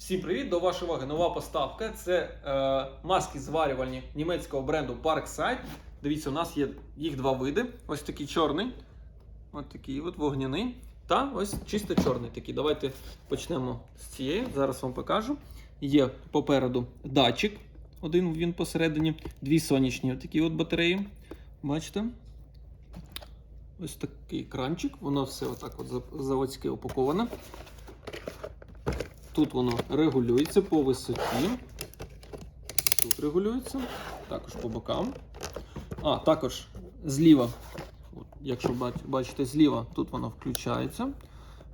Всім привіт! До вашої уваги нова поставка. Це е, маски зварювальні німецького бренду Parkside. Дивіться, у нас є їх два види. Ось такий чорний, ось такий от вогняний. Та ось чисто чорний такий. Давайте почнемо з цієї. Зараз вам покажу. Є попереду датчик. Один він посередині, дві сонячні такі от батареї. Бачите? Ось такий кранчик, воно все отак от заводське упаковане. Тут воно регулюється по висоті. Тут регулюється, також по бокам. А, також зліва, от, якщо бачите, зліва тут воно включається.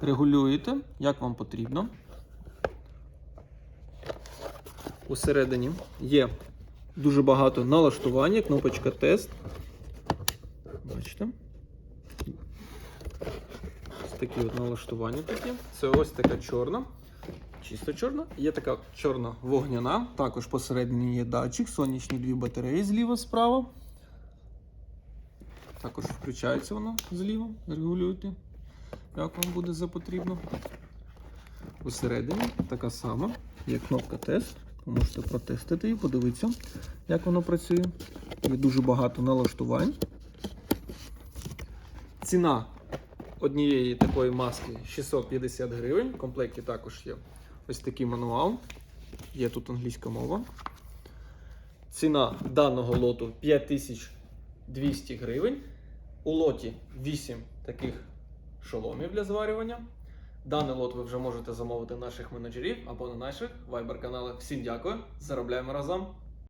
Регулюєте, як вам потрібно. Усередині є дуже багато налаштування, кнопочка тест. Бачите? Ось такі от налаштування такі. Це ось така чорна. Чисто чорна. Є така чорна вогняна. Також посередині є датчик, сонячні дві батареї зліва справа. Також включається вона зліва. Регулюйте, як вам буде за потрібно. Посередині така сама, є кнопка тест. Ви можете протестити і подивитися, як воно працює. Є дуже багато налаштувань. Ціна однієї такої маски 650 гривень. В комплекті також є ось такий мануал. Є тут англійська мова. Ціна даного лоту 5200 гривень. У лоті 8 таких шоломів для зварювання. Даний лот ви вже можете замовити наших менеджерів або на наших вайбер каналах. Всім дякую. Заробляємо разом.